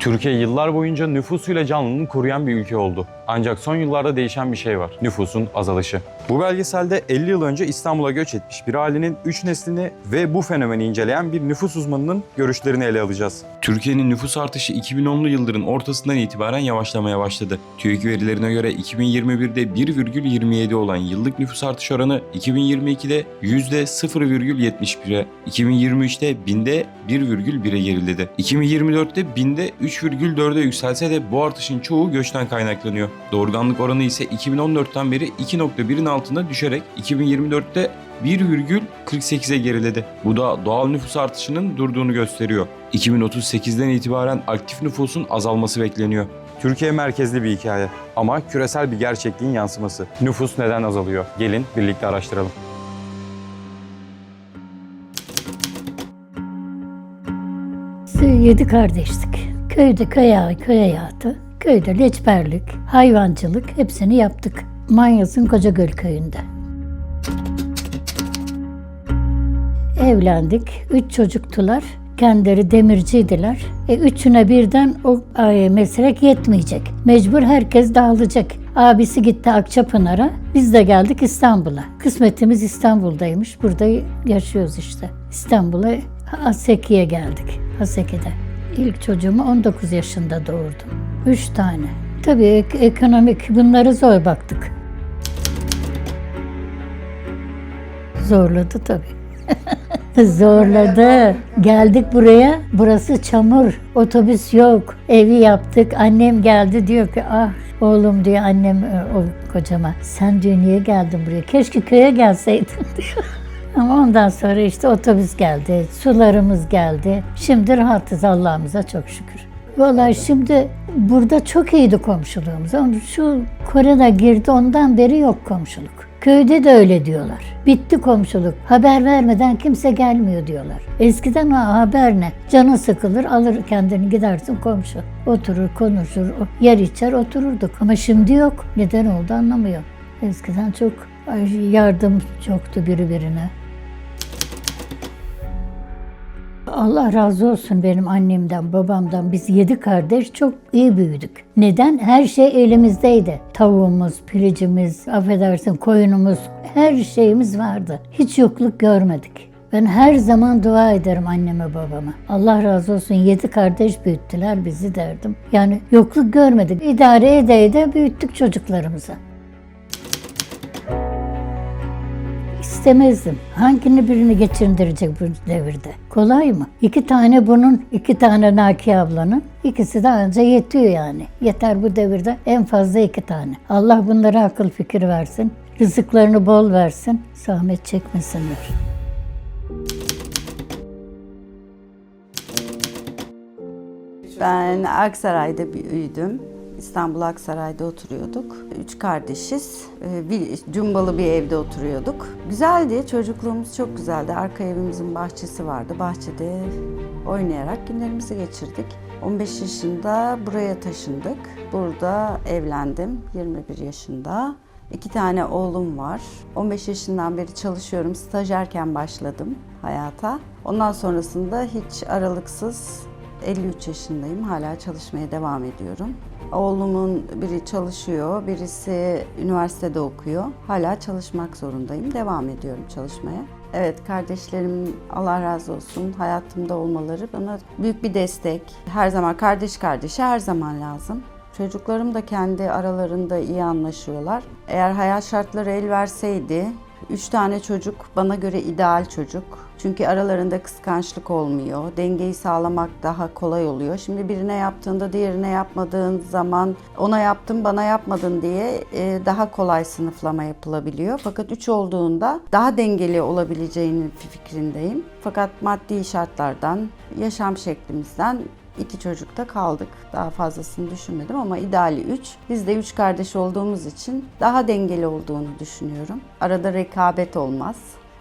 Türkiye yıllar boyunca nüfusuyla canlılığını koruyan bir ülke oldu. Ancak son yıllarda değişen bir şey var. Nüfusun azalışı. Bu belgeselde 50 yıl önce İstanbul'a göç etmiş bir ailenin 3 neslini ve bu fenomeni inceleyen bir nüfus uzmanının görüşlerini ele alacağız. Türkiye'nin nüfus artışı 2010'lu yılların ortasından itibaren yavaşlamaya başladı. TÜİK verilerine göre 2021'de 1,27 olan yıllık nüfus artış oranı 2022'de %0,71'e, 2023'te binde 1,1'e geriledi. 2024'te binde 3,4'e yükselse de bu artışın çoğu göçten kaynaklanıyor. Doğurganlık oranı ise 2014'ten beri 2.1'in altında düşerek 2024'te 1,48'e geriledi. Bu da doğal nüfus artışının durduğunu gösteriyor. 2038'den itibaren aktif nüfusun azalması bekleniyor. Türkiye merkezli bir hikaye ama küresel bir gerçekliğin yansıması. Nüfus neden azalıyor? Gelin birlikte araştıralım. Yedi kardeştik. Köyde köy, köy hayatı, köyde leçberlik, hayvancılık hepsini yaptık. Manyas'ın Kocagöl köyünde. Evlendik. Üç çocuktular. Kendileri demirciydiler. E, üçüne birden o e, meslek yetmeyecek. Mecbur herkes dağılacak. Abisi gitti Akçapınar'a. Biz de geldik İstanbul'a. Kısmetimiz İstanbul'daymış. Burada yaşıyoruz işte. İstanbul'a Haseki'ye geldik. Haseki'de. İlk çocuğumu 19 yaşında doğurdum. Üç tane. Tabii ek- ekonomik bunları zor baktık. Zorladı tabii. Zorladı. Geldik buraya. Burası çamur. Otobüs yok. Evi yaptık. Annem geldi diyor ki ah oğlum diyor annem e, o kocama. Sen diyor niye geldin buraya? Keşke köye gelseydin diyor. Ama ondan sonra işte otobüs geldi. Sularımız geldi. Şimdi rahatız Allah'ımıza çok şükür. Vallahi şimdi burada çok iyiydi komşuluğumuz. Ama şu korona girdi ondan beri yok komşuluk. Köyde de öyle diyorlar. Bitti komşuluk. Haber vermeden kimse gelmiyor diyorlar. Eskiden ha, haber ne? Canın sıkılır alır kendini gidersin komşu. Oturur konuşur yer içer otururduk. Ama şimdi yok. Neden oldu anlamıyorum. Eskiden çok yardım çoktu birbirine. Allah razı olsun benim annemden, babamdan. Biz yedi kardeş çok iyi büyüdük. Neden? Her şey elimizdeydi. Tavuğumuz, piricimiz, affedersin koyunumuz, her şeyimiz vardı. Hiç yokluk görmedik. Ben her zaman dua ederim anneme babama. Allah razı olsun yedi kardeş büyüttüler bizi derdim. Yani yokluk görmedik. İdare ede büyüttük çocuklarımızı. İstemezdim. Hangini birini geçindirecek bu devirde? Kolay mı? İki tane bunun, iki tane Naki ablanın. İkisi de anca yetiyor yani. Yeter bu devirde en fazla iki tane. Allah bunlara akıl fikir versin. Rızıklarını bol versin. Zahmet çekmesinler. Ben Aksaray'da büyüdüm. İstanbul Aksaray'da oturuyorduk. Üç kardeşiz. Ee, Bir, cumbalı bir evde oturuyorduk. Güzeldi, çocukluğumuz çok güzeldi. Arka evimizin bahçesi vardı. Bahçede oynayarak günlerimizi geçirdik. 15 yaşında buraya taşındık. Burada evlendim 21 yaşında. İki tane oğlum var. 15 yaşından beri çalışıyorum. Stajyerken başladım hayata. Ondan sonrasında hiç aralıksız 53 yaşındayım. Hala çalışmaya devam ediyorum. Oğlumun biri çalışıyor, birisi üniversitede okuyor. Hala çalışmak zorundayım. Devam ediyorum çalışmaya. Evet, kardeşlerim Allah razı olsun hayatımda olmaları bana büyük bir destek. Her zaman kardeş kardeşe her zaman lazım. Çocuklarım da kendi aralarında iyi anlaşıyorlar. Eğer hayat şartları el verseydi, üç tane çocuk bana göre ideal çocuk. Çünkü aralarında kıskançlık olmuyor. Dengeyi sağlamak daha kolay oluyor. Şimdi birine yaptığında diğerine yapmadığın zaman ona yaptın bana yapmadın diye e, daha kolay sınıflama yapılabiliyor. Fakat üç olduğunda daha dengeli olabileceğini fikrindeyim. Fakat maddi şartlardan, yaşam şeklimizden İki çocukta kaldık. Daha fazlasını düşünmedim ama ideali 3. Biz de 3 kardeş olduğumuz için daha dengeli olduğunu düşünüyorum. Arada rekabet olmaz.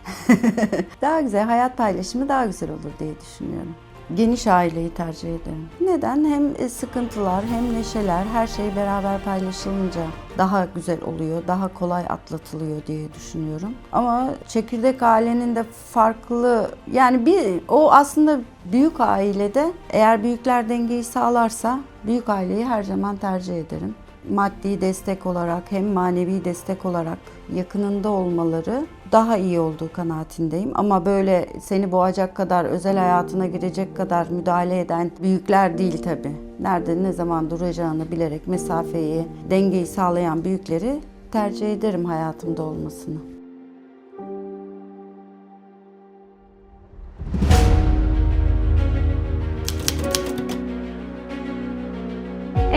daha güzel, hayat paylaşımı daha güzel olur diye düşünüyorum. Geniş aileyi tercih ederim. Neden? Hem e, sıkıntılar hem neşeler her şey beraber paylaşılınca daha güzel oluyor, daha kolay atlatılıyor diye düşünüyorum. Ama çekirdek ailenin de farklı yani bir o aslında büyük ailede eğer büyükler dengeyi sağlarsa büyük aileyi her zaman tercih ederim. Maddi destek olarak hem manevi destek olarak yakınında olmaları daha iyi olduğu kanaatindeyim. Ama böyle seni boğacak kadar, özel hayatına girecek kadar müdahale eden büyükler değil tabii. Nerede ne zaman duracağını bilerek mesafeyi, dengeyi sağlayan büyükleri tercih ederim hayatımda olmasını.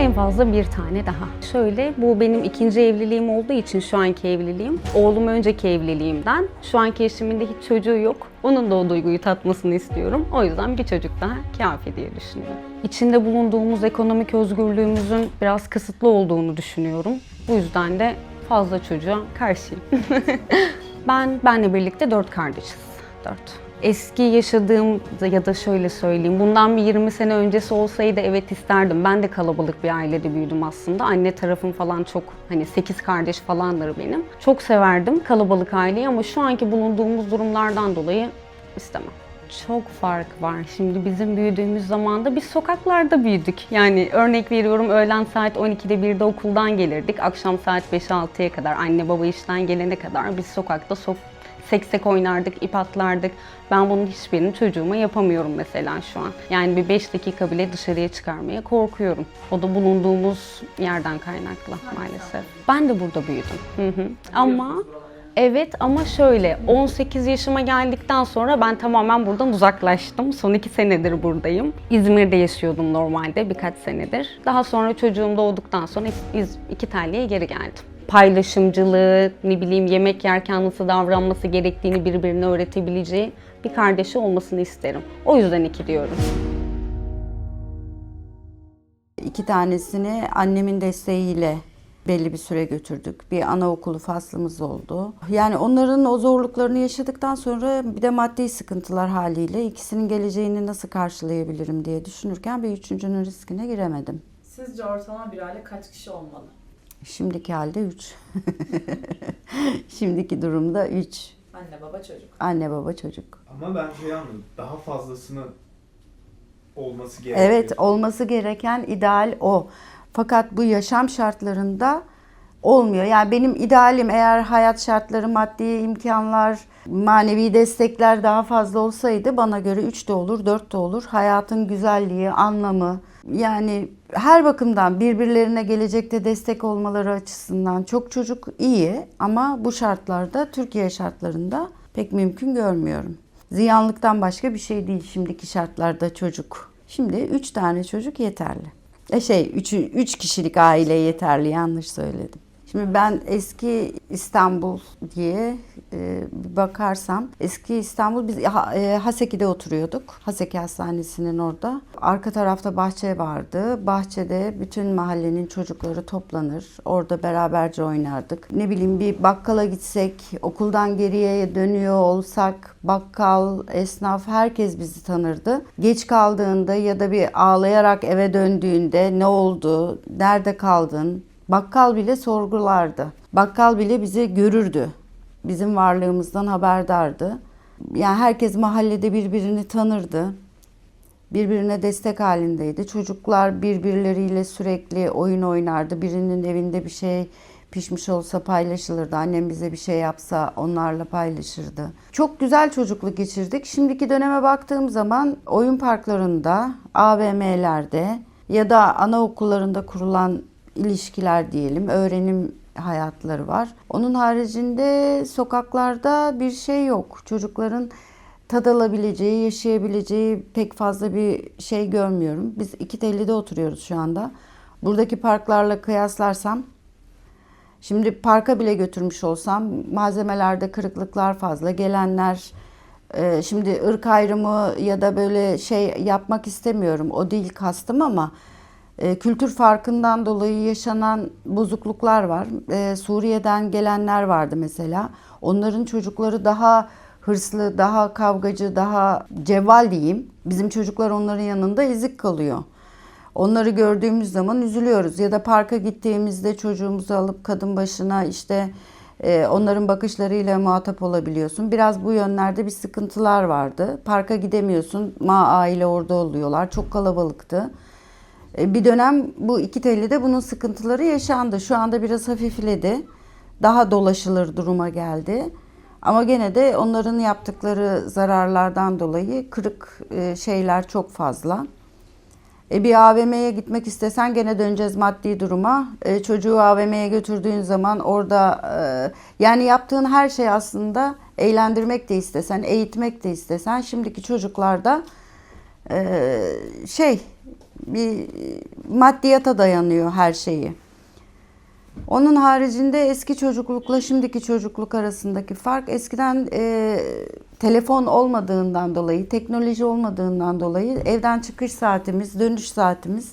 En fazla bir tane daha. Şöyle bu benim ikinci evliliğim olduğu için şu anki evliliğim. Oğlum önceki evliliğimden. Şu anki eşimin de hiç çocuğu yok. Onun da o duyguyu tatmasını istiyorum. O yüzden bir çocuk daha kafi diye düşünüyorum. İçinde bulunduğumuz ekonomik özgürlüğümüzün biraz kısıtlı olduğunu düşünüyorum. Bu yüzden de fazla çocuğa karşıyım. ben benle birlikte dört kardeşiz. Dört. Eski yaşadığım ya da şöyle söyleyeyim, bundan bir 20 sene öncesi olsaydı evet isterdim. Ben de kalabalık bir ailede büyüdüm aslında. Anne tarafım falan çok hani 8 kardeş falandır benim. Çok severdim kalabalık aileyi ama şu anki bulunduğumuz durumlardan dolayı istemem. Çok fark var. Şimdi bizim büyüdüğümüz zamanda biz sokaklarda büyüdük. Yani örnek veriyorum öğlen saat 12'de 1'de okuldan gelirdik. Akşam saat 5-6'ya kadar anne baba işten gelene kadar biz sokakta sok seksek oynardık, ip atlardık. Ben bunun hiçbirini çocuğuma yapamıyorum mesela şu an. Yani bir 5 dakika bile dışarıya çıkarmaya korkuyorum. O da bulunduğumuz yerden kaynaklı maalesef. Ben de burada büyüdüm. Hı hı. Ama Evet ama şöyle 18 yaşıma geldikten sonra ben tamamen buradan uzaklaştım. Son iki senedir buradayım. İzmir'de yaşıyordum normalde birkaç senedir. Daha sonra çocuğum doğduktan sonra İz- iki telliye geri geldim. Paylaşımcılığı, ne bileyim yemek yerken nasıl davranması gerektiğini birbirine öğretebileceği bir kardeşi olmasını isterim. O yüzden iki diyorum. İki tanesini annemin desteğiyle belli bir süre götürdük. Bir anaokulu faslımız oldu. Yani onların o zorluklarını yaşadıktan sonra bir de maddi sıkıntılar haliyle ikisinin geleceğini nasıl karşılayabilirim diye düşünürken bir üçüncünün riskine giremedim. Sizce ortalama bir aile kaç kişi olmalı? Şimdiki halde üç. Şimdiki durumda üç. Anne, baba, çocuk. Anne baba çocuk. Ama ben şey anladım. Daha fazlasını olması gerekiyor. Evet, olması gereken ideal o. Fakat bu yaşam şartlarında olmuyor. Yani benim idealim eğer hayat şartları, maddi imkanlar, manevi destekler daha fazla olsaydı bana göre 3 de olur, 4 de olur. Hayatın güzelliği, anlamı yani her bakımdan birbirlerine gelecekte destek olmaları açısından çok çocuk iyi ama bu şartlarda Türkiye şartlarında pek mümkün görmüyorum. Ziyanlıktan başka bir şey değil şimdiki şartlarda çocuk. Şimdi 3 tane çocuk yeterli. E şey 3 üç kişilik aile yeterli yanlış söyledim. Şimdi ben eski İstanbul diye e, bakarsam eski İstanbul biz e, Haseki'de oturuyorduk. Haseki Hastanesi'nin orada. Arka tarafta bahçe vardı. Bahçede bütün mahallenin çocukları toplanır. Orada beraberce oynardık. Ne bileyim bir bakkala gitsek, okuldan geriye dönüyor olsak bakkal, esnaf herkes bizi tanırdı. Geç kaldığında ya da bir ağlayarak eve döndüğünde ne oldu, nerede kaldın, Bakkal bile sorgulardı. Bakkal bile bizi görürdü. Bizim varlığımızdan haberdardı. Yani herkes mahallede birbirini tanırdı. Birbirine destek halindeydi. Çocuklar birbirleriyle sürekli oyun oynardı. Birinin evinde bir şey pişmiş olsa paylaşılırdı. Annem bize bir şey yapsa onlarla paylaşırdı. Çok güzel çocukluk geçirdik. Şimdiki döneme baktığım zaman oyun parklarında, AVM'lerde ya da anaokullarında kurulan ilişkiler diyelim, öğrenim hayatları var. Onun haricinde sokaklarda bir şey yok. Çocukların tad alabileceği, yaşayabileceği pek fazla bir şey görmüyorum. Biz iki tellide oturuyoruz şu anda. Buradaki parklarla kıyaslarsam Şimdi parka bile götürmüş olsam malzemelerde kırıklıklar fazla. Gelenler e, şimdi ırk ayrımı ya da böyle şey yapmak istemiyorum. O değil kastım ama e, kültür farkından dolayı yaşanan bozukluklar var. E, Suriye'den gelenler vardı mesela. Onların çocukları daha hırslı, daha kavgacı, daha cevval diyeyim. Bizim çocuklar onların yanında ezik kalıyor. Onları gördüğümüz zaman üzülüyoruz. Ya da parka gittiğimizde çocuğumuzu alıp kadın başına işte e, onların bakışlarıyla muhatap olabiliyorsun. Biraz bu yönlerde bir sıkıntılar vardı. Parka gidemiyorsun. Ma aile orada oluyorlar. Çok kalabalıktı. E, Bir dönem bu iki tellide bunun sıkıntıları yaşandı. Şu anda biraz hafifledi. Daha dolaşılır duruma geldi. Ama gene de onların yaptıkları zararlardan dolayı kırık e, şeyler çok fazla. E bir AVM'ye gitmek istesen gene döneceğiz maddi duruma. Çocuğu AVM'ye götürdüğün zaman orada yani yaptığın her şey aslında eğlendirmek de istesen, eğitmek de istesen şimdiki çocuklarda e, şey bir maddiyata dayanıyor her şeyi. Onun haricinde eski çocuklukla şimdiki çocukluk arasındaki fark eskiden e, telefon olmadığından dolayı, teknoloji olmadığından dolayı evden çıkış saatimiz, dönüş saatimiz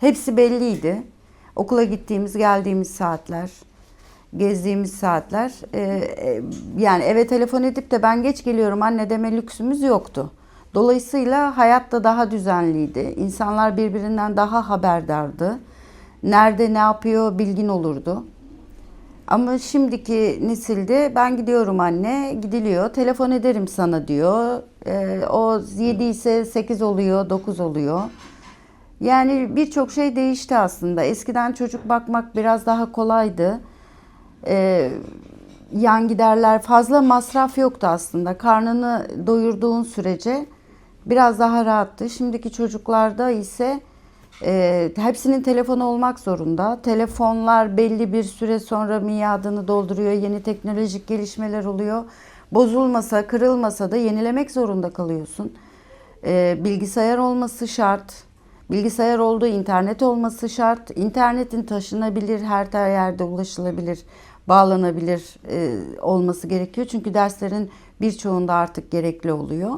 hepsi belliydi. Okula gittiğimiz, geldiğimiz saatler, gezdiğimiz saatler. E, e, yani eve telefon edip de ben geç geliyorum anne deme lüksümüz yoktu. Dolayısıyla hayat da daha düzenliydi. İnsanlar birbirinden daha haberdardı. Nerede ne yapıyor bilgin olurdu. Ama şimdiki nesilde ben gidiyorum anne, gidiliyor. Telefon ederim sana diyor. Ee, o 7 ise 8 oluyor, 9 oluyor. Yani birçok şey değişti aslında. Eskiden çocuk bakmak biraz daha kolaydı. Ee, yan giderler fazla masraf yoktu aslında. Karnını doyurduğun sürece biraz daha rahattı. Şimdiki çocuklarda ise e, hepsinin telefonu olmak zorunda. Telefonlar belli bir süre sonra miadını dolduruyor. Yeni teknolojik gelişmeler oluyor. Bozulmasa, kırılmasa da yenilemek zorunda kalıyorsun. E, bilgisayar olması şart. Bilgisayar olduğu internet olması şart. İnternetin taşınabilir, her yerde ulaşılabilir, bağlanabilir e, olması gerekiyor. Çünkü derslerin birçoğunda artık gerekli oluyor.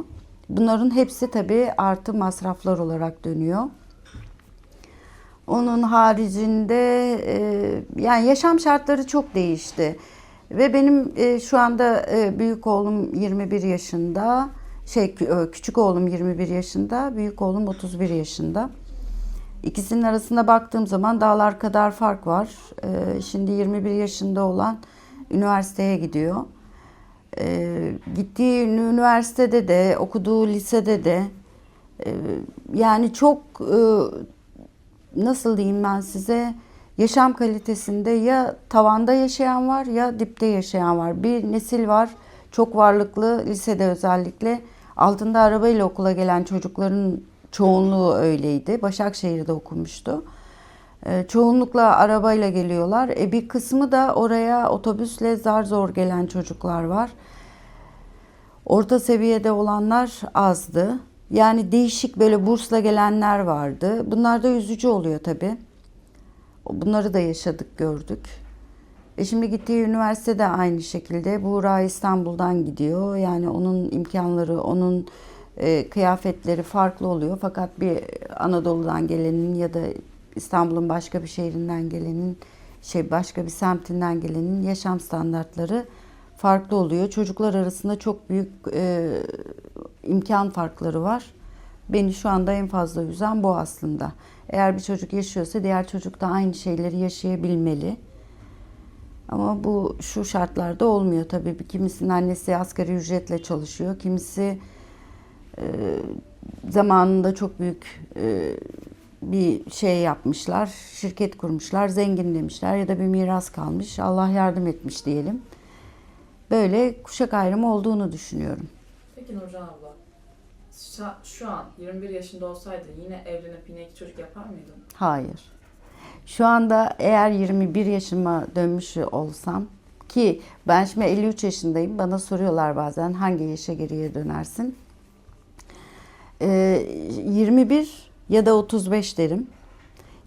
Bunların hepsi tabii artı masraflar olarak dönüyor. Onun haricinde e, yani yaşam şartları çok değişti. Ve benim e, şu anda e, büyük oğlum 21 yaşında, şey kü- küçük oğlum 21 yaşında, büyük oğlum 31 yaşında. İkisinin arasında baktığım zaman dağlar kadar fark var. Şimdi 21 yaşında olan üniversiteye gidiyor. E, gittiği üniversitede de, okuduğu lisede de e, yani çok e, nasıl diyeyim ben size yaşam kalitesinde ya tavanda yaşayan var ya dipte yaşayan var. Bir nesil var çok varlıklı lisede özellikle altında arabayla okula gelen çocukların çoğunluğu öyleydi. Başakşehir'de okumuştu. Ee, çoğunlukla arabayla geliyorlar. E bir kısmı da oraya otobüsle zar zor gelen çocuklar var. Orta seviyede olanlar azdı. Yani değişik böyle bursla gelenler vardı. Bunlar da üzücü oluyor tabii. Bunları da yaşadık, gördük. E şimdi gittiği üniversite de aynı şekilde. Buğra İstanbul'dan gidiyor. Yani onun imkanları, onun e, kıyafetleri farklı oluyor. Fakat bir Anadolu'dan gelenin ya da İstanbul'un başka bir şehrinden gelenin, şey başka bir semtinden gelenin yaşam standartları farklı oluyor. Çocuklar arasında çok büyük e, imkan farkları var. Beni şu anda en fazla üzen bu aslında. Eğer bir çocuk yaşıyorsa diğer çocuk da aynı şeyleri yaşayabilmeli. Ama bu şu şartlarda olmuyor tabii. Kimisinin annesi asgari ücretle çalışıyor. Kimisi e, zamanında çok büyük e, bir şey yapmışlar. Şirket kurmuşlar, zengin demişler ya da bir miras kalmış. Allah yardım etmiş diyelim. Böyle kuşak ayrımı olduğunu düşünüyorum. Peki Nurcan abla, şu, an 21 yaşında olsaydın yine evlenip yine iki çocuk yapar mıydın? Hayır. Şu anda eğer 21 yaşıma dönmüş olsam ki ben şimdi 53 yaşındayım. Bana soruyorlar bazen hangi yaşa geriye dönersin? Ee, 21 ya da 35 derim.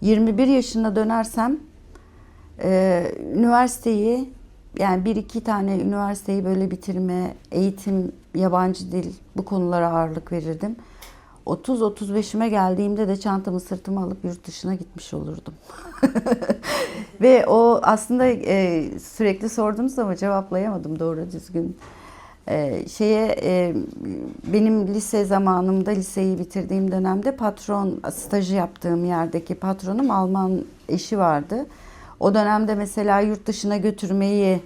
21 yaşına dönersem e, üniversiteyi yani bir iki tane üniversiteyi böyle bitirme, eğitim, yabancı dil bu konulara ağırlık verirdim. 30-35'ime geldiğimde de çantamı sırtıma alıp yurt dışına gitmiş olurdum. Ve o aslında e, sürekli sordunuz ama cevaplayamadım doğru düzgün. Ee, şeye e, benim lise zamanımda liseyi bitirdiğim dönemde patron stajı yaptığım yerdeki patronum Alman eşi vardı. O dönemde mesela yurt dışına götürmeyi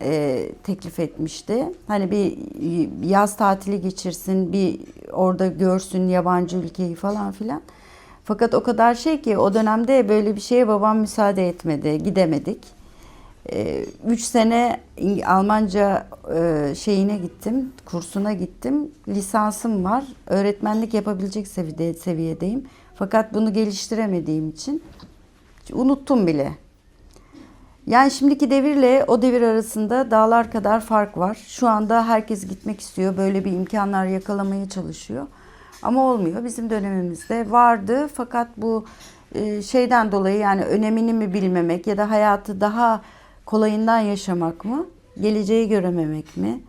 e, teklif etmişti. Hani bir yaz tatili geçirsin, bir orada görsün yabancı ülkeyi falan filan. Fakat o kadar şey ki o dönemde böyle bir şeye babam müsaade etmedi, gidemedik. Ee, Üç sene Almanca e, şeyine gittim, kursuna gittim. Lisansım var, öğretmenlik yapabilecek seviyede, seviyedeyim. Fakat bunu geliştiremediğim için unuttum bile. Yani şimdiki devirle o devir arasında dağlar kadar fark var. Şu anda herkes gitmek istiyor, böyle bir imkanlar yakalamaya çalışıyor. Ama olmuyor. Bizim dönemimizde vardı fakat bu e, şeyden dolayı yani önemini mi bilmemek ya da hayatı daha kolayından yaşamak mı, geleceği görememek mi?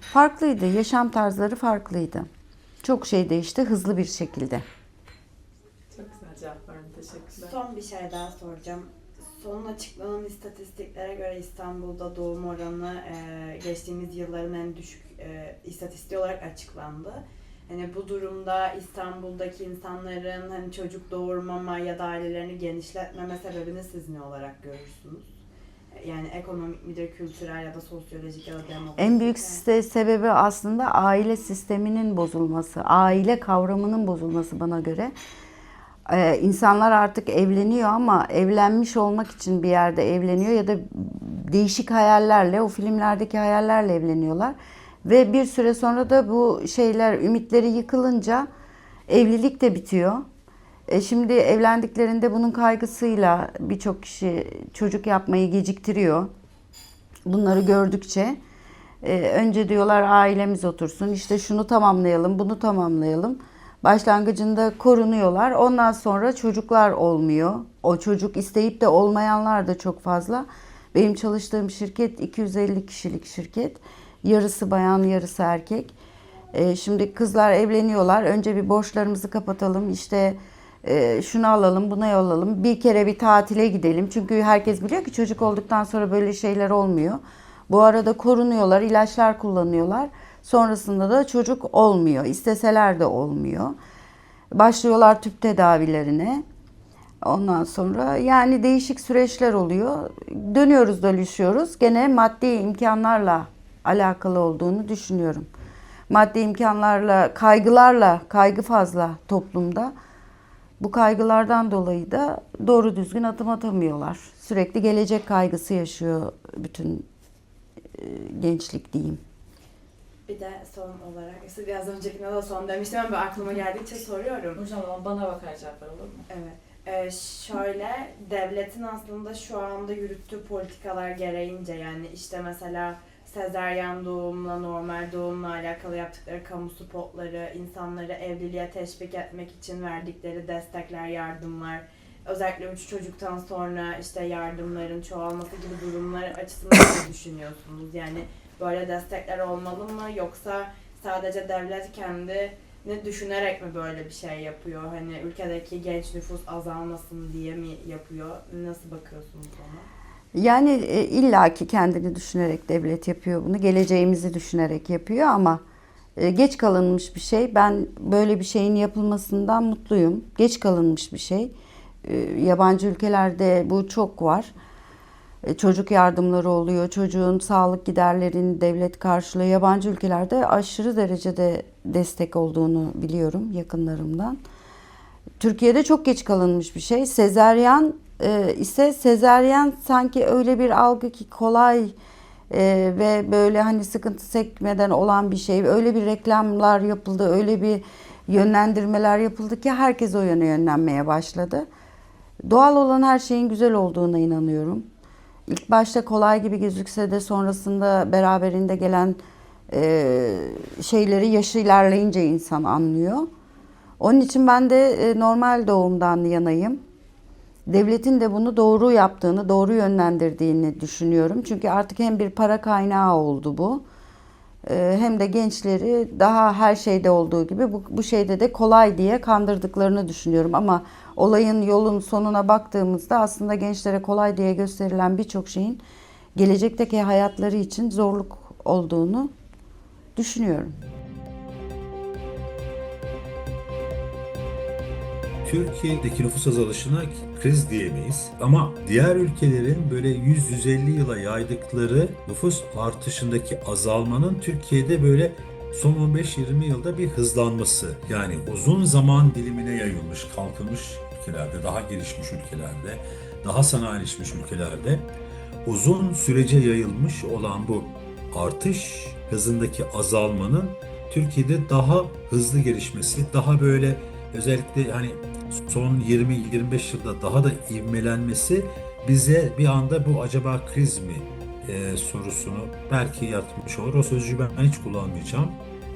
Farklıydı. Yaşam tarzları farklıydı. Çok şey değişti hızlı bir şekilde. Çok güzel cevap verdin. Teşekkürler. Son bir şey daha soracağım. Son açıklanan istatistiklere göre İstanbul'da doğum oranı e, geçtiğimiz yılların en düşük e, istatistiği olarak açıklandı. Hani bu durumda İstanbul'daki insanların hani çocuk doğurmama ya da ailelerini genişletmeme sebebini siz ne olarak görürsünüz? Yani ekonomik kültürel ya da sosyolojik ya da demografik? En büyük se- sebebi aslında aile sisteminin bozulması, aile kavramının bozulması bana göre. Ee, insanlar artık evleniyor ama evlenmiş olmak için bir yerde evleniyor ya da değişik hayallerle, o filmlerdeki hayallerle evleniyorlar. Ve bir süre sonra da bu şeyler, ümitleri yıkılınca evlilik de bitiyor. E şimdi evlendiklerinde bunun kaygısıyla birçok kişi çocuk yapmayı geciktiriyor. Bunları gördükçe e, önce diyorlar ailemiz otursun işte şunu tamamlayalım bunu tamamlayalım. Başlangıcında korunuyorlar. Ondan sonra çocuklar olmuyor. O çocuk isteyip de olmayanlar da çok fazla. Benim çalıştığım şirket 250 kişilik şirket. Yarısı bayan, yarısı erkek. E, şimdi kızlar evleniyorlar. Önce bir borçlarımızı kapatalım. İşte e, şunu alalım, bunu alalım. Bir kere bir tatile gidelim. Çünkü herkes biliyor ki çocuk olduktan sonra böyle şeyler olmuyor. Bu arada korunuyorlar, ilaçlar kullanıyorlar. Sonrasında da çocuk olmuyor. İsteseler de olmuyor. Başlıyorlar tüp tedavilerine. Ondan sonra yani değişik süreçler oluyor. Dönüyoruz doluşuyoruz. Gene maddi imkanlarla alakalı olduğunu düşünüyorum. Maddi imkanlarla, kaygılarla, kaygı fazla toplumda. Bu kaygılardan dolayı da doğru düzgün adım atamıyorlar. Sürekli gelecek kaygısı yaşıyor bütün e, gençlik diyeyim. Bir de son olarak, siz biraz öncekine de son demiştim ama aklıma geldikçe soruyorum. Hocam ama bana bakar cevap ver olur mu? Evet. Ee, şöyle devletin aslında şu anda yürüttüğü politikalar gereğince yani işte mesela sezaryen doğumla normal doğumla alakalı yaptıkları kamu spotları, insanları evliliğe teşvik etmek için verdikleri destekler, yardımlar, özellikle üç çocuktan sonra işte yardımların çoğalması gibi durumlar açısından ne düşünüyorsunuz? Yani böyle destekler olmalı mı yoksa sadece devlet kendi ne düşünerek mi böyle bir şey yapıyor? Hani ülkedeki genç nüfus azalmasın diye mi yapıyor? Nasıl bakıyorsunuz ona? Yani e, illaki kendini düşünerek devlet yapıyor bunu. Geleceğimizi düşünerek yapıyor ama e, geç kalınmış bir şey. Ben böyle bir şeyin yapılmasından mutluyum. Geç kalınmış bir şey. E, yabancı ülkelerde bu çok var. E, çocuk yardımları oluyor. Çocuğun sağlık giderlerini devlet karşılıyor. Yabancı ülkelerde aşırı derecede destek olduğunu biliyorum yakınlarımdan. Türkiye'de çok geç kalınmış bir şey. Sezeryan e, ise sezeryan sanki öyle bir algı ki kolay e, ve böyle hani sıkıntı çekmeden olan bir şey. Öyle bir reklamlar yapıldı, öyle bir yönlendirmeler yapıldı ki herkes o yöne yönlenmeye başladı. Doğal olan her şeyin güzel olduğuna inanıyorum. İlk başta kolay gibi gözükse de sonrasında beraberinde gelen e, şeyleri yaşı ilerleyince insan anlıyor. Onun için ben de e, normal doğumdan yanayım. Devletin de bunu doğru yaptığını, doğru yönlendirdiğini düşünüyorum. Çünkü artık hem bir para kaynağı oldu bu. e, Hem de gençleri daha her şeyde olduğu gibi bu, bu şeyde de kolay diye kandırdıklarını düşünüyorum. Ama olayın yolun sonuna baktığımızda aslında gençlere kolay diye gösterilen birçok şeyin gelecekteki hayatları için zorluk olduğunu düşünüyorum. Türkiye'deki nüfus azalışına kriz diyemeyiz. Ama diğer ülkelerin böyle 100-150 yıla yaydıkları nüfus artışındaki azalmanın Türkiye'de böyle son 15-20 yılda bir hızlanması. Yani uzun zaman dilimine yayılmış, kalkınmış ülkelerde, daha gelişmiş ülkelerde, daha sanayileşmiş ülkelerde uzun sürece yayılmış olan bu artış hızındaki azalmanın Türkiye'de daha hızlı gelişmesi, daha böyle özellikle hani son 20-25 yılda daha da ivmelenmesi bize bir anda bu acaba kriz mi e, sorusunu belki yatmış olur. O sözcüğü ben hiç kullanmayacağım.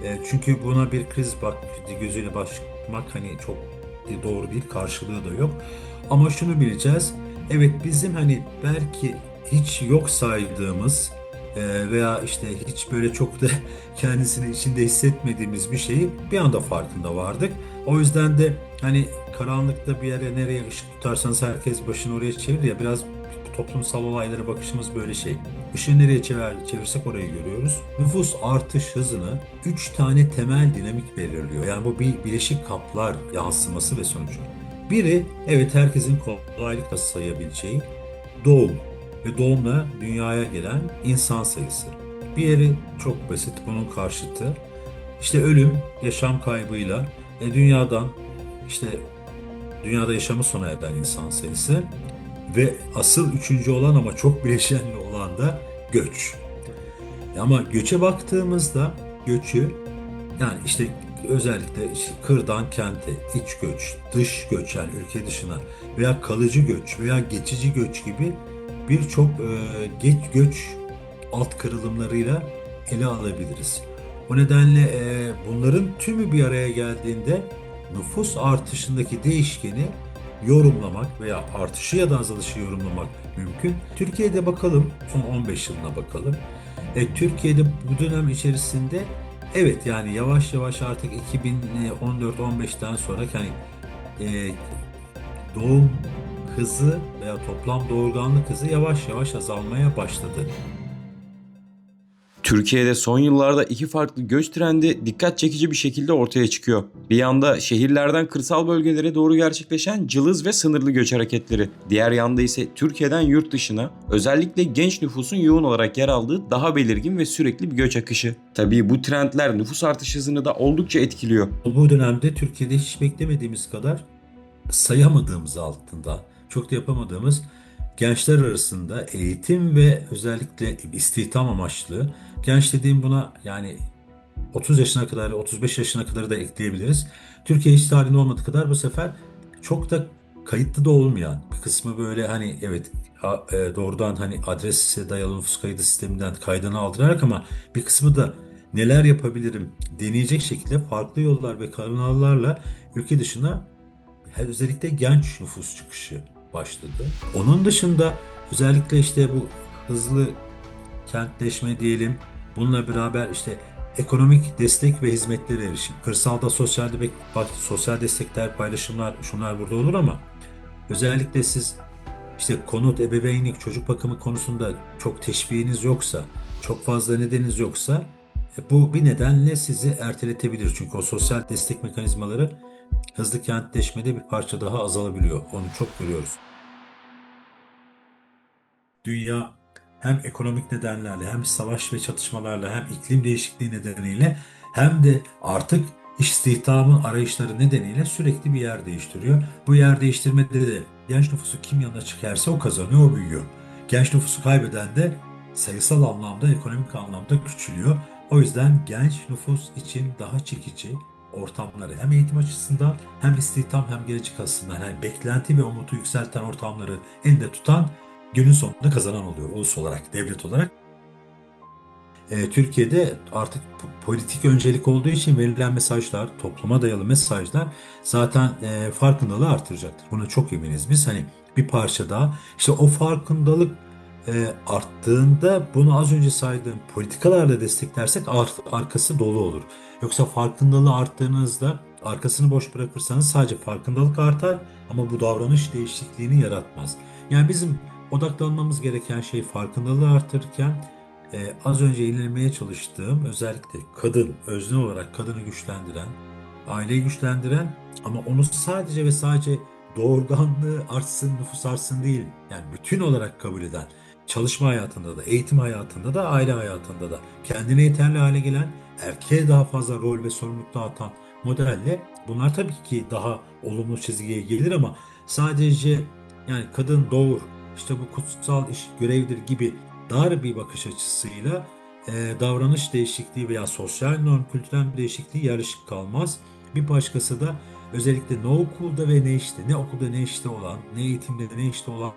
E, çünkü buna bir kriz bak gözüyle bakmak hani çok doğru değil, karşılığı da yok. Ama şunu bileceğiz. Evet bizim hani belki hiç yok saydığımız veya işte hiç böyle çok da kendisini içinde hissetmediğimiz bir şeyi bir anda farkında vardık. O yüzden de hani karanlıkta bir yere nereye ışık tutarsanız herkes başını oraya çevirir ya biraz toplumsal olaylara bakışımız böyle şey. Işığı nereye çevir, çevirsek orayı görüyoruz. Nüfus artış hızını 3 tane temel dinamik belirliyor. Yani bu bir bileşik kaplar yansıması ve sonucu. Biri evet herkesin kolaylıkla sayabileceği doğum ve doğumla dünyaya gelen insan sayısı. Bir yeri çok basit bunun karşıtı. İşte ölüm, yaşam kaybıyla e, dünyadan işte dünyada yaşamı sona eren insan sayısı ve asıl üçüncü olan ama çok bileşenli olan da göç. Ama göçe baktığımızda göçü yani işte özellikle işte kırdan kente, iç göç, dış göç yani ülke dışına veya kalıcı göç veya geçici göç gibi birçok e, geç göç alt kırılımlarıyla ele alabiliriz. O nedenle e, bunların tümü bir araya geldiğinde nüfus artışındaki değişkeni yorumlamak veya artışı ya da azalışı yorumlamak mümkün. Türkiye'de bakalım, son 15 yılına bakalım. E, Türkiye'de bu dönem içerisinde evet yani yavaş yavaş artık 2014-15'ten sonra yani e, doğum hızı veya toplam doğurganlık hızı yavaş yavaş azalmaya başladı. Türkiye'de son yıllarda iki farklı göç trendi dikkat çekici bir şekilde ortaya çıkıyor. Bir yanda şehirlerden kırsal bölgelere doğru gerçekleşen cılız ve sınırlı göç hareketleri. Diğer yanda ise Türkiye'den yurt dışına özellikle genç nüfusun yoğun olarak yer aldığı daha belirgin ve sürekli bir göç akışı. Tabii bu trendler nüfus artış hızını da oldukça etkiliyor. Bu dönemde Türkiye'de hiç beklemediğimiz kadar sayamadığımız altında çok da yapamadığımız gençler arasında eğitim ve özellikle istihdam amaçlı genç dediğim buna yani 30 yaşına kadar 35 yaşına kadar da ekleyebiliriz. Türkiye hiç tarihinde olmadığı kadar bu sefer çok da kayıtlı da olmayan bir kısmı böyle hani evet e, doğrudan hani adrese dayalı nüfus kaydı sisteminden kaydını aldırarak ama bir kısmı da neler yapabilirim deneyecek şekilde farklı yollar ve kanallarla ülke dışına özellikle genç nüfus çıkışı başladı. Onun dışında özellikle işte bu hızlı kentleşme diyelim. Bununla beraber işte ekonomik destek ve hizmetlere erişim. Kırsalda sosyal sosyal destekler, paylaşımlar, şunlar burada olur ama özellikle siz işte konut, ebeveynlik, çocuk bakımı konusunda çok teşviğiniz yoksa, çok fazla nedeniniz yoksa e, bu bir nedenle sizi erteletebilir. Çünkü o sosyal destek mekanizmaları hızlı kentleşmede bir parça daha azalabiliyor. Onu çok görüyoruz. Dünya hem ekonomik nedenlerle hem savaş ve çatışmalarla hem iklim değişikliği nedeniyle hem de artık istihdamın arayışları nedeniyle sürekli bir yer değiştiriyor. Bu yer değiştirmede de genç nüfusu kim yanına çıkarsa o kazanıyor, o büyüyor. Genç nüfusu kaybeden de sayısal anlamda, ekonomik anlamda küçülüyor. O yüzden genç nüfus için daha çekici ortamları hem eğitim açısından hem istihdam hem gelecek açısından yani beklenti ve umutu yükselten ortamları elde tutan günün sonunda kazanan oluyor ulus olarak, devlet olarak. Ee, Türkiye'de artık po- politik öncelik olduğu için verilen mesajlar, topluma dayalı mesajlar zaten e, farkındalığı artıracaktır. Buna çok eminiz biz. Hani bir parça daha işte o farkındalık e, arttığında bunu az önce saydığım politikalarla desteklersek ar- arkası dolu olur. Yoksa farkındalığı arttığınızda arkasını boş bırakırsanız sadece farkındalık artar ama bu davranış değişikliğini yaratmaz. Yani bizim odaklanmamız gereken şey farkındalığı artırırken e, az önce ilerlemeye çalıştığım özellikle kadın, özne olarak kadını güçlendiren, aileyi güçlendiren ama onu sadece ve sadece doğurganlığı artsın, nüfus artsın değil. Yani bütün olarak kabul eden, çalışma hayatında da, eğitim hayatında da, aile hayatında da kendine yeterli hale gelen, erkeğe daha fazla rol ve sorumluluk dağıtan modelle bunlar tabii ki daha olumlu çizgiye gelir ama sadece yani kadın doğur, işte bu kutsal iş görevdir gibi dar bir bakış açısıyla e, davranış değişikliği veya sosyal norm, kültürel değişikliği yarışık kalmaz. Bir başkası da özellikle ne okulda ve ne işte, ne okulda ne işte olan, ne eğitimde ne işte olan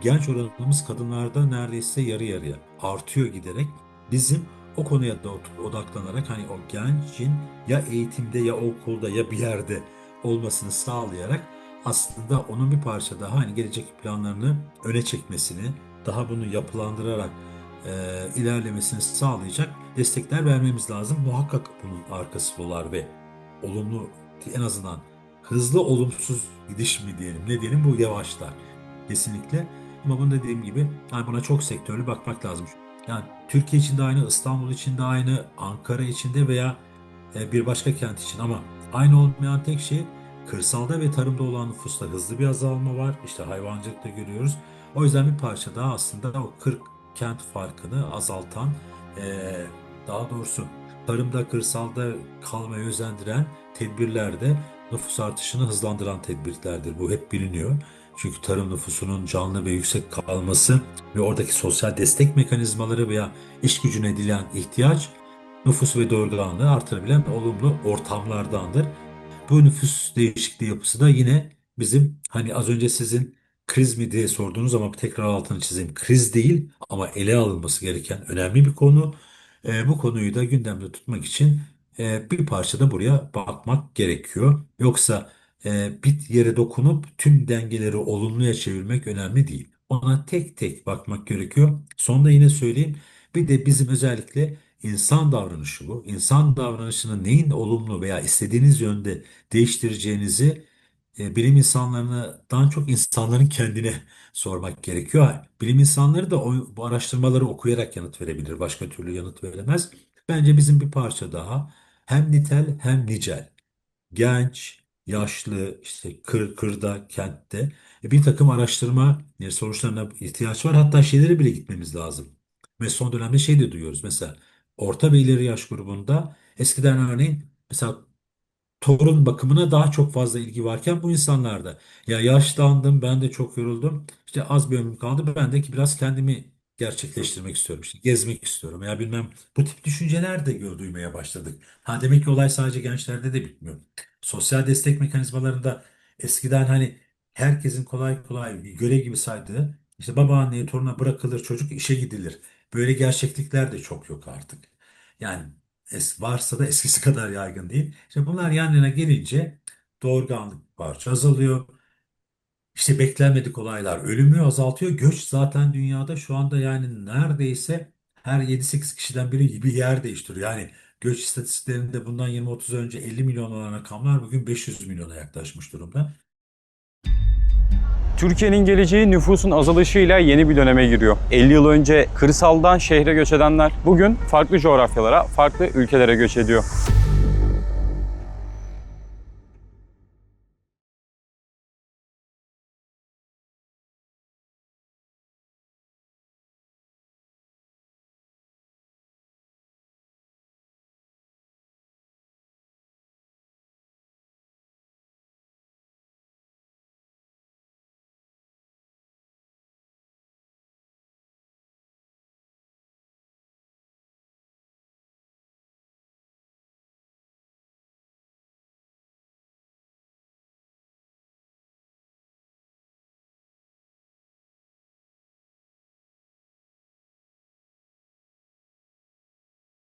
genç oranımız kadınlarda neredeyse yarı yarıya artıyor giderek. Bizim o konuya da odaklanarak hani o gencin ya eğitimde ya okulda ya bir yerde olmasını sağlayarak aslında onun bir parça daha hani gelecek planlarını öne çekmesini, daha bunu yapılandırarak e, ilerlemesini sağlayacak destekler vermemiz lazım. Muhakkak bunun arkası var ve olumlu en azından hızlı olumsuz gidiş mi diyelim ne diyelim bu yavaşlar kesinlikle. Bunu dediğim gibi yani buna çok sektörlü bakmak lazım. Yani Türkiye için de aynı, İstanbul için de aynı, Ankara için de veya e, bir başka kent için ama aynı olmayan tek şey kırsalda ve tarımda olan nüfusta hızlı bir azalma var. İşte hayvancılıkta görüyoruz. O yüzden bir parça daha aslında o 40 kent farkını azaltan e, daha doğrusu tarımda kırsalda kalmaya özendiren tedbirler de nüfus artışını hızlandıran tedbirlerdir. Bu hep biliniyor. Çünkü tarım nüfusunun canlı ve yüksek kalması ve oradaki sosyal destek mekanizmaları veya iş gücüne edilen ihtiyaç nüfus ve doğurganlığı artırabilen olumlu ortamlardandır. Bu nüfus değişikliği yapısı da yine bizim hani az önce sizin kriz mi diye sordunuz ama tekrar altını çizeyim. Kriz değil ama ele alınması gereken önemli bir konu. Ee, bu konuyu da gündemde tutmak için e, bir parça da buraya bakmak gerekiyor. Yoksa e, bir yere dokunup tüm dengeleri olumluya çevirmek önemli değil. Ona tek tek bakmak gerekiyor. Sonunda yine söyleyeyim. Bir de bizim özellikle insan davranışı bu. İnsan davranışını neyin olumlu veya istediğiniz yönde değiştireceğinizi e, bilim insanlarından çok insanların kendine sormak gerekiyor. Bilim insanları da bu araştırmaları okuyarak yanıt verebilir. Başka türlü yanıt veremez. Bence bizim bir parça daha hem nitel hem nicel. Genç, yaşlı, işte kır, kırda, kentte e, bir takım araştırma e, sonuçlarına ihtiyaç var. Hatta şeylere bile gitmemiz lazım. Ve son dönemde şey de duyuyoruz. Mesela orta ve ileri yaş grubunda eskiden örneğin mesela torun bakımına daha çok fazla ilgi varken bu insanlarda ya yaşlandım ben de çok yoruldum işte az bir ömrüm kaldı ben de ki biraz kendimi gerçekleştirmek istiyorum işte gezmek istiyorum ya bilmem bu tip düşünceler de gör duymaya başladık. Ha demek ki olay sadece gençlerde de bitmiyor. Sosyal destek mekanizmalarında eskiden hani herkesin kolay kolay görev gibi saydığı işte babaanneye toruna bırakılır çocuk işe gidilir. Böyle gerçeklikler de çok yok artık. Yani es varsa da eskisi kadar yaygın değil. İşte bunlar yan yana gelince doğurganlık parça azalıyor. İşte beklenmedik olaylar ölümü azaltıyor. Göç zaten dünyada şu anda yani neredeyse her 7-8 kişiden biri bir yer değiştiriyor. Yani göç istatistiklerinde bundan 20-30 önce 50 milyon olan rakamlar bugün 500 milyona yaklaşmış durumda. Türkiye'nin geleceği nüfusun azalışıyla yeni bir döneme giriyor. 50 yıl önce kırsaldan şehre göç edenler bugün farklı coğrafyalara, farklı ülkelere göç ediyor.